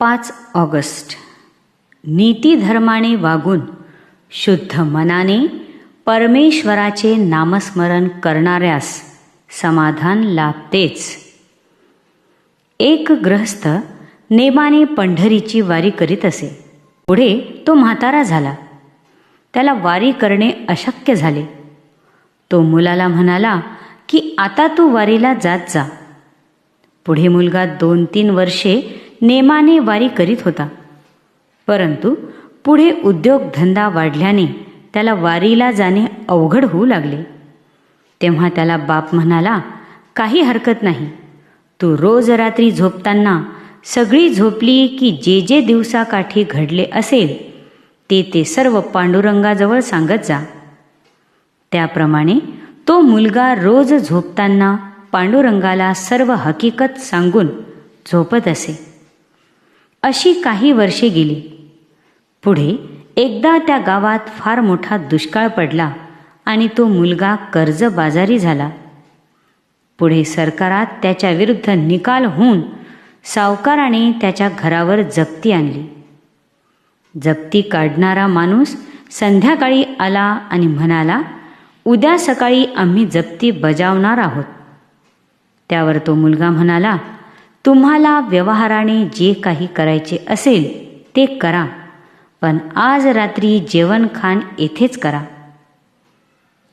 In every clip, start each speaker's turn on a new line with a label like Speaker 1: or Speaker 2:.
Speaker 1: पाच ऑगस्ट. नीतीधर्माने वागून शुद्ध मनाने परमेश्वराचे नामस्मरण करणाऱ्यास समाधान लाभतेच. एक ग्रहस्थ नेमाने पंढरीची वारी करीत असे. पुढे तो म्हातारा झाला. त्याला वारी करणे अशक्य झाले. तो मुलाला म्हणाला की आता तू वारीला जात जा. पुढे मुलगा दोन तीन वर्षे नेमाने वारी करीत होता. परंतु पुढे उद्योगधंदा वाढल्याने त्याला वारीला जाणे अवघड होऊ लागले. तेव्हा त्याला बाप म्हणाला काही हरकत नाही. तू रोज रात्री झोपताना सगळी झोपली की जे जे दिवसाकाठी घडले असेल ते ते सर्व पांडुरंगाजवळ सांगत जा. त्याप्रमाणे तो मुलगा रोज झोपताना पांडुरंगाला सर्व हकीकत सांगून झोपत असे. अशी काही वर्षे गेली. पुढे एकदा त्या गावात फार मोठा दुष्काळ पडला आणि तो मुलगा कर्जबाजारी झाला. पुढे सरकारात त्याच्या विरुद्ध निकाल होऊन सावकाराने त्याच्या घरावर जप्ती आणली. जप्ती काढणारा माणूस संध्याकाळी आला आणि म्हणाला उद्या सकाळी आम्ही जप्ती बजावणार आहोत. त्यावर तो मुलगा म्हणाला तुम्हाला व्यवहाराने जे काही करायचे असेल ते करा पण आज रात्री जेवण खाण येथेच करा.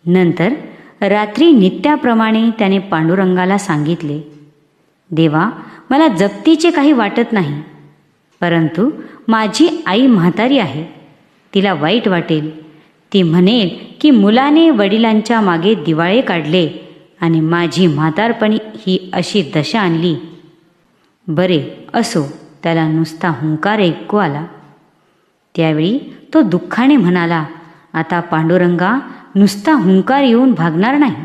Speaker 1: नंतर रात्री नित्याप्रमाणे त्याने पांडुरंगाला सांगितले देवा मला जप्तीचे काही वाटत नाही परंतु माझी आई म्हातारी आहे तिला वाईट वाटेल. ती म्हणेल की मुलाने वडिलांच्या मागे दिवाळे काढले आणि माझी म्हातारपणी ही अशी दशा आणली. बरे असो त्याला नुसता हुंकार ऐकू आला. त्यावेळी तो दुःखाने म्हणाला आता पांडुरंगा नुसता हुंकार येऊन भागणार नाही.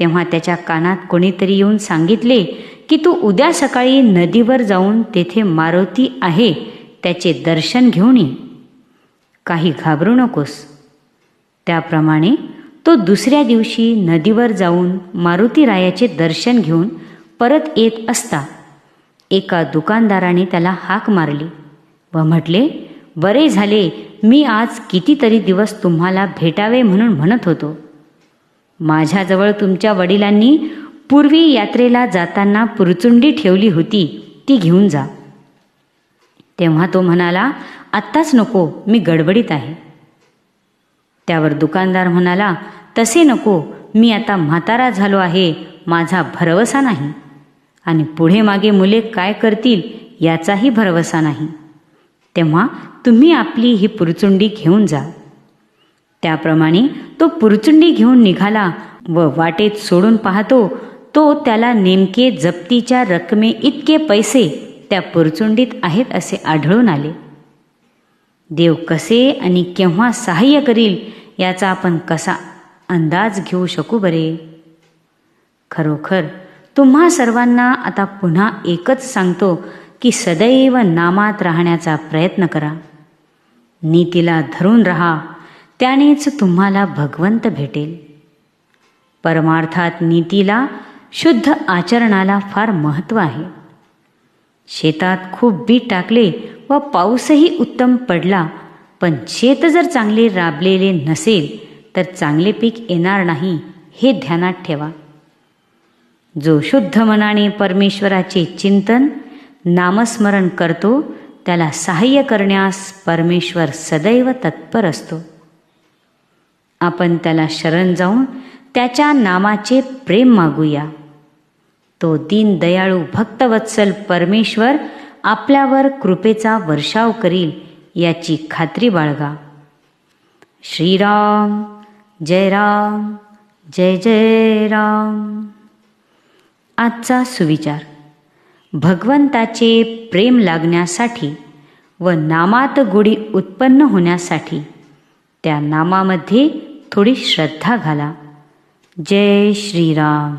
Speaker 1: तेव्हा त्याच्या कानात कोणीतरी येऊन सांगितले की तू उद्या सकाळी नदीवर जाऊन तेथे मारुती आहे त्याचे दर्शन घेऊन ये. काही घाबरू नकोस. त्याप्रमाणे तो दुसऱ्या दिवशी नदीवर जाऊन मारुतीरायाचे दर्शन घेऊन परत येत असता. एका दुकानदाराने त्याला हाक मारली व म्हटले बरे झाले मी आज कितीतरी दिवस तुम्हाला भेटावे म्हणून म्हणत होतो. माझ्याजवळ तुमच्या वडिलांनी पूर्वी यात्रेला जाताना पुरचुंडी ठेवली होती ती घेऊन जा. तेव्हा तो म्हणाला आत्ताच नको मी गडबडीत आहे. त्यावर दुकानदार म्हणाला तसे नको मी आता म्हातारा झालो आहे माझा भरवसा नाही. आणि पुढे मागे मुले काय करतील याचाही भरवसा नाही. तेव्हा तुम्ही आपली ही पुरचुंडी घेऊन जा. त्याप्रमाणे तो पुरचुंडी घेऊन निघाला व वाटेत सोडून पाहतो तो त्याला नेमके जप्तीच्या रकमे इतके पैसे त्या पुरचुंडीत आहेत असे आढळून आले. देव कसे आणि केव्हा सहाय्य करील याचा आपण कसा अंदाज घेऊ शकू बरे? खरोखर तुम्हा सर्वांना आता पुन्हा एकच सांगतो की सदैव नामात राहण्याचा प्रयत्न करा. नीतीला धरून राहा. त्यानेच तुम्हाला भगवंत भेटेल. परमार्थात नीतीला शुद्ध आचरणाला फार महत्त्व आहे. शेतात खूप बी टाकले व पाऊसही उत्तम पडला पण शेत जर चांगले राबलेले नसेल तर चांगले पीक येणार नाही हे ध्यानात ठेवा. जो शुद्ध मनाने परमेश्वराचे चिंतन नामस्मरण करतो त्याला सहाय्य करण्यास परमेश्वर सदैव तत्पर असतो. आपण त्याला शरण जाऊन त्याच्या नामाचे प्रेम मागूया. तो दीन दयाळू भक्तवत्सल परमेश्वर आपल्यावर कृपेचा वर्षाव करील याची खात्री बाळगा. श्रीराम जय राम जय जय राम. आजचा सुविचार. भगवंताचे प्रेम लागण्यासाठी व नामात गुढी उत्पन्न होण्यासाठी त्या नामामध्ये थोडी श्रद्धा घाला. जय श्रीराम.